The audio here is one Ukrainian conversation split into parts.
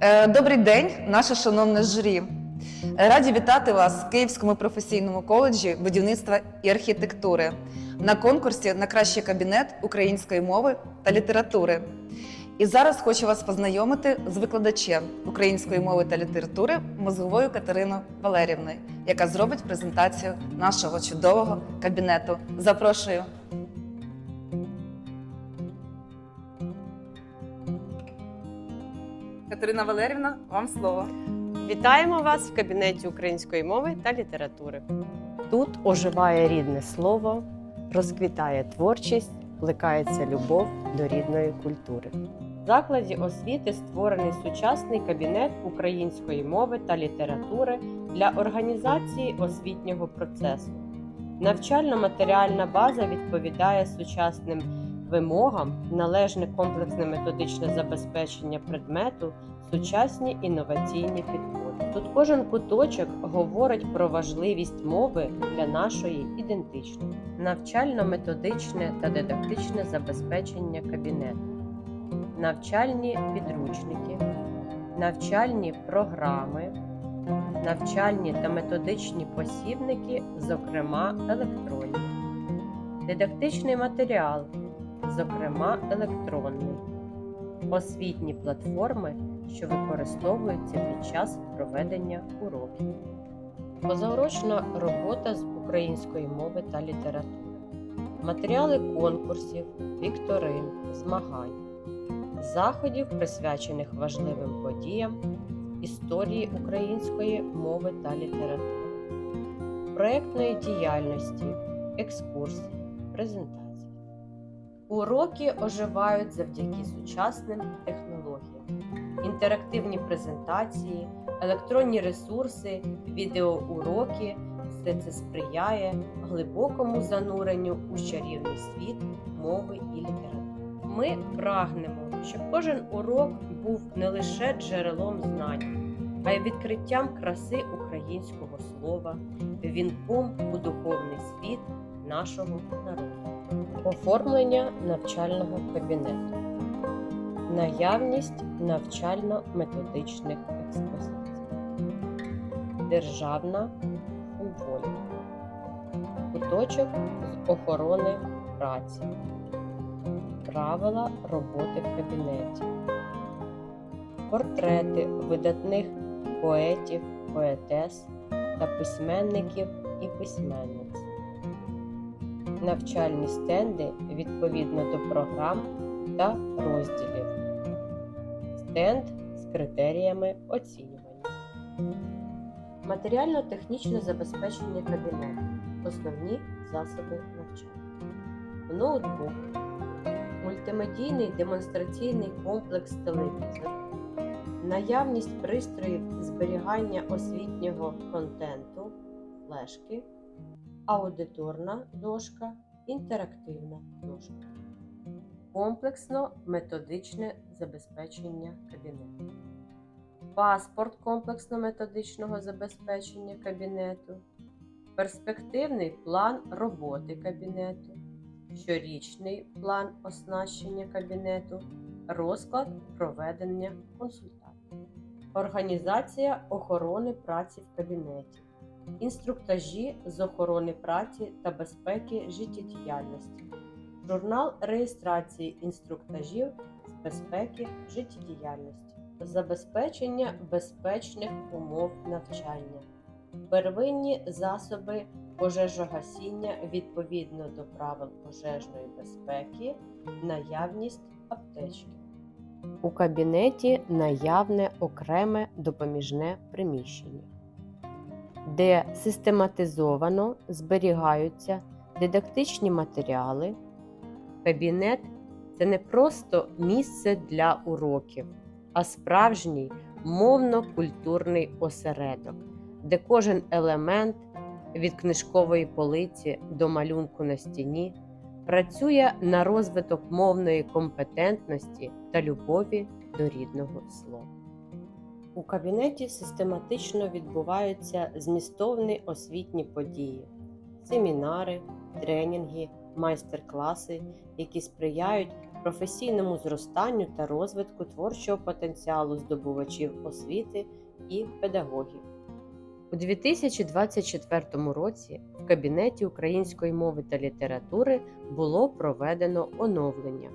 Е, Добрий день, наше шановне журі. Е, Раді вітати вас в Київському професійному коледжі будівництва і архітектури на конкурсі на кращий кабінет української мови та літератури. І зараз хочу вас познайомити з викладачем української мови та літератури Мозговою Катериною Валерівною, яка зробить презентацію нашого чудового кабінету. Запрошую. Катерина Валерівна, вам слово. Вітаємо вас в кабінеті української мови та літератури. Тут оживає рідне слово, розквітає творчість, плекається любов до рідної культури. В закладі освіти створений сучасний кабінет української мови та літератури для організації освітнього процесу. Навчально-матеріальна база відповідає сучасним вимогам, належне комплексне методичне забезпечення предмету, сучасні інноваційні підходи. Тут кожен куточок говорить про важливість мови для нашої ідентичності, навчально-методичне та дидактичне забезпечення кабінету, навчальні підручники, навчальні програми, навчальні та методичні посібники, зокрема електронні, дидактичний матеріал, зокрема електронний освітні платформи, що використовуються під час проведення уроків, позаурочна робота з української мови та літератури, матеріали конкурсів, вікторин, змагань, заходів, присвячених важливим подіям історії української мови та літератури, проєктної діяльності, екскурсій, презентацій. Уроки оживають завдяки сучасним технологіям, інтерактивні презентації, електронні ресурси, відеоуроки все це сприяє глибокому зануренню у чарівний світ мови і літератури. Ми прагнемо, щоб кожен урок був не лише джерелом знань, а й відкриттям краси українського слова, вінком у духовний світ нашого народу. Оформлення навчального кабінету, наявність навчально-методичних експозицій, державна символіка, куточок з охорони праці, правила роботи в кабінеті, портрети видатних поетів, поетес та письменників і письменниць навчальні стенди відповідно до програм та розділів, стенд з критеріями оцінювання, матеріально-технічне забезпечення кабінету, основні засоби навчання, ноутбук, мультимедійний демонстраційний комплекс телевізор, наявність пристроїв зберігання освітнього контенту, флешки аудиторна дошка, інтерактивна дошка. Комплексно методичне забезпечення кабінету. Паспорт комплексно-методичного забезпечення кабінету. Перспективний план роботи кабінету. Щорічний план оснащення кабінету. Розклад проведення консультацій. Організація охорони праці в кабінеті інструктажі з охорони праці та безпеки життєдіяльності, журнал реєстрації інструктажів з безпеки життєдіяльності, забезпечення безпечних умов навчання, первинні засоби пожежогасіння відповідно до правил пожежної безпеки, наявність аптечки. У кабінеті наявне окреме допоміжне приміщення де систематизовано зберігаються дидактичні матеріали. Кабінет це не просто місце для уроків, а справжній мовно-культурний осередок, де кожен елемент від книжкової полиці до малюнку на стіні працює на розвиток мовної компетентності та любові до рідного слова. У кабінеті систематично відбуваються змістовні освітні події, семінари, тренінги, майстер-класи, які сприяють професійному зростанню та розвитку творчого потенціалу здобувачів освіти і педагогів. У 2024 році в кабінеті української мови та літератури було проведено оновлення,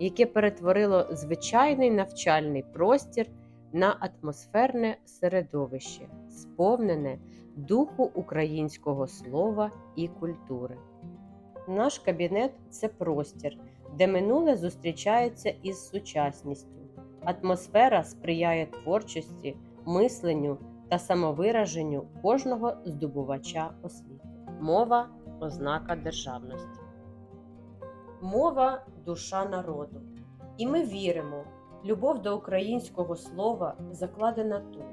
яке перетворило звичайний навчальний простір на атмосферне середовище, сповнене духу українського слова і культури. Наш кабінет це простір, де минуле зустрічається із сучасністю. Атмосфера сприяє творчості, мисленню та самовираженню кожного здобувача освіти. Мова ознака державності. Мова душа народу. І ми віримо, любов до українського слова закладена тут,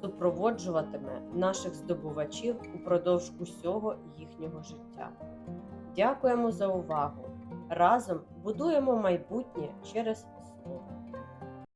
супроводжуватиме наших здобувачів упродовж усього їхнього життя. Дякуємо за увагу! Разом будуємо майбутнє через